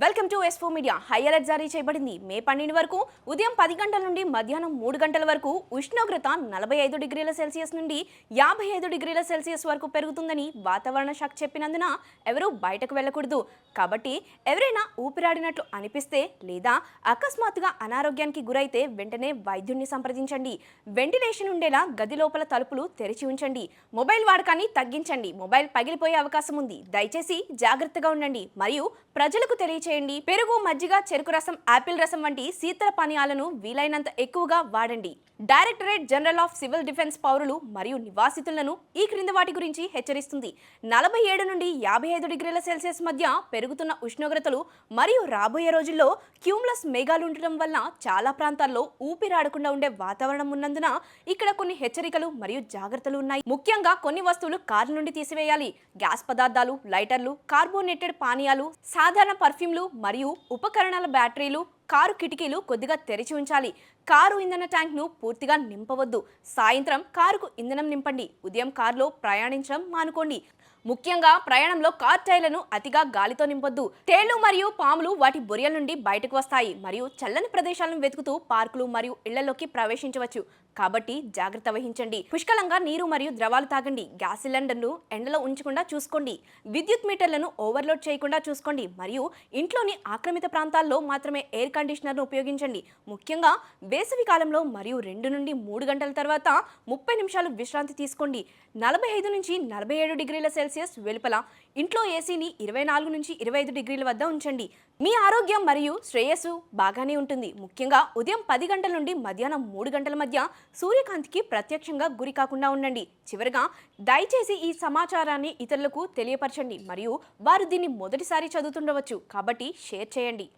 Welcome to ఎస్ఫో media. High alert జారీ చేయబడింది. మే పన్నెండు వరకు ఉదయం పది గంటల నుండి మధ్యాహ్నం మూడు గంటల వరకు ఉష్ణోగ్రత నలభై ఐదు డిగ్రీల సెల్సియస్ నుండి యాభై ఐదు డిగ్రీల సెల్సియస్ వరకు పెరుగుతుందని వాతావరణ శాఖ చెప్పినందున ఎవరూ బయటకు వెళ్ళకూడదు. కాబట్టి ఎవరైనా ఊపిరాడినట్లు అనిపిస్తే లేదా అకస్మాత్తుగా అనారోగ్యానికి గురైతే వెంటనే వైద్యుడిని సంప్రదించండి. వెంటిలేషన్ ఉండేలా గది లోపల తలుపులు తెరిచి ఉంచండి. మొబైల్ వాడకాన్ని తగ్గించండి. మొబైల్ పగిలిపోయే అవకాశం ఉంది. దయచేసి జాగ్రత్తగా ఉండండి. మరియు ప్రజలకు తెలియ చేయండి. పెరుగు మజ్జిగ చెరుకు రసం ఆపిల్ రసం వంటి శీతల పానీయాలను వీలైనంత ఎక్కువగా వాడండి. Directorate general of civil defence పౌరులు మరియు నివాసితులను ఈ క్రింది వాటి గురించి హెచ్చరిస్తుంది. నలభై ఏడు నుండి యాభై ఐదు డిగ్రీల సెల్సియస్ మధ్య పెరుగుతున్న ఉష్ణోగ్రతలు మరియు రాబోయే రోజుల్లో క్యూమ్లస్ మేఘాలు ఉండటం వల్ల చాలా ప్రాంతాల్లో ఊపిరాడకుండా ఉండే వాతావరణం ఉన్నందున ఇక్కడ కొన్ని హెచ్చరికలు మరియు జాగ్రత్తలు ఉన్నాయి. ముఖ్యంగా కొన్ని వస్తువులు కారు నుండి తీసివేయాలి. గ్యాస్ పదార్థాలు లైటర్లు కార్బోనేటెడ్ పానీయాలు సాధారణ ఫ్రేమ్లు మరియు ఉపకరణాల బ్యాటరీలు కారు కిటికీలు కొద్దిగా తెరిచి ఉంచాలి. కారు ఇంధన ట్యాంక్ను పూర్తిగా నింపవద్దు. సాయంత్రం కారుకు ఇంధనం నింపండి. ఉదయం కారులో ప్రయాణించడం మానుకోండి. ముఖ్యంగా ప్రయాణంలో కార్ టైర్లను అతిగా గాలితో నింపొద్దు. తేళ్ళు మరియు పాములు వాటి బొరియల నుండి బయటకు వస్తాయి మరియు చల్లని ప్రదేశాలను వెతుకుతూ పార్కులు మరియు ఇళ్ళలోకి ప్రవేశించవచ్చు. కాబట్టి జాగ్రత్త వహించండి. పుష్కలంగా నీరు మరియు ద్రవాలు తాగండి. గ్యాస్ సిలిండర్ను ఎండలో ఉంచకుండా చూసుకోండి. విద్యుత్ మీటర్లను ఓవర్లోడ్ చేయకుండా చూసుకోండి మరియు ఇంట్లోని ఆక్రమిత ప్రాంతాల్లో మాత్రమే ఎయిర్ కండిషనర్ను ఉపయోగించండి. ముఖ్యంగా వేసవి కాలంలో మరియు రెండు నుండి మూడు గంటల తర్వాత ముప్పై నిమిషాలు విశ్రాంతి తీసుకోండి. నలభై ఐదు నుంచి నలభై ఏడు డిగ్రీల సెల్సియస్ వెలుపల ఇంట్లో ఏసీని ఇరవై నాలుగు నుంచి ఇరవై ఐదు డిగ్రీల వద్ద ఉంచండి. మీ ఆరోగ్యం మరియు శ్రేయస్సు బాగానే ఉంటుంది. ముఖ్యంగా ఉదయం పది గంటల నుండి మధ్యాహ్నం మూడు గంటల మధ్య సూర్యకాంతికి ప్రత్యక్షంగా గురి కాకుండా ఉండండి. చివరగా దయచేసి ఈ సమాచారాన్ని ఇతరులకు తెలియపరచండి మరియు వారు దీన్ని మొదటిసారి చదువుతుండవచ్చు. కాబట్టి షేర్ చేయండి.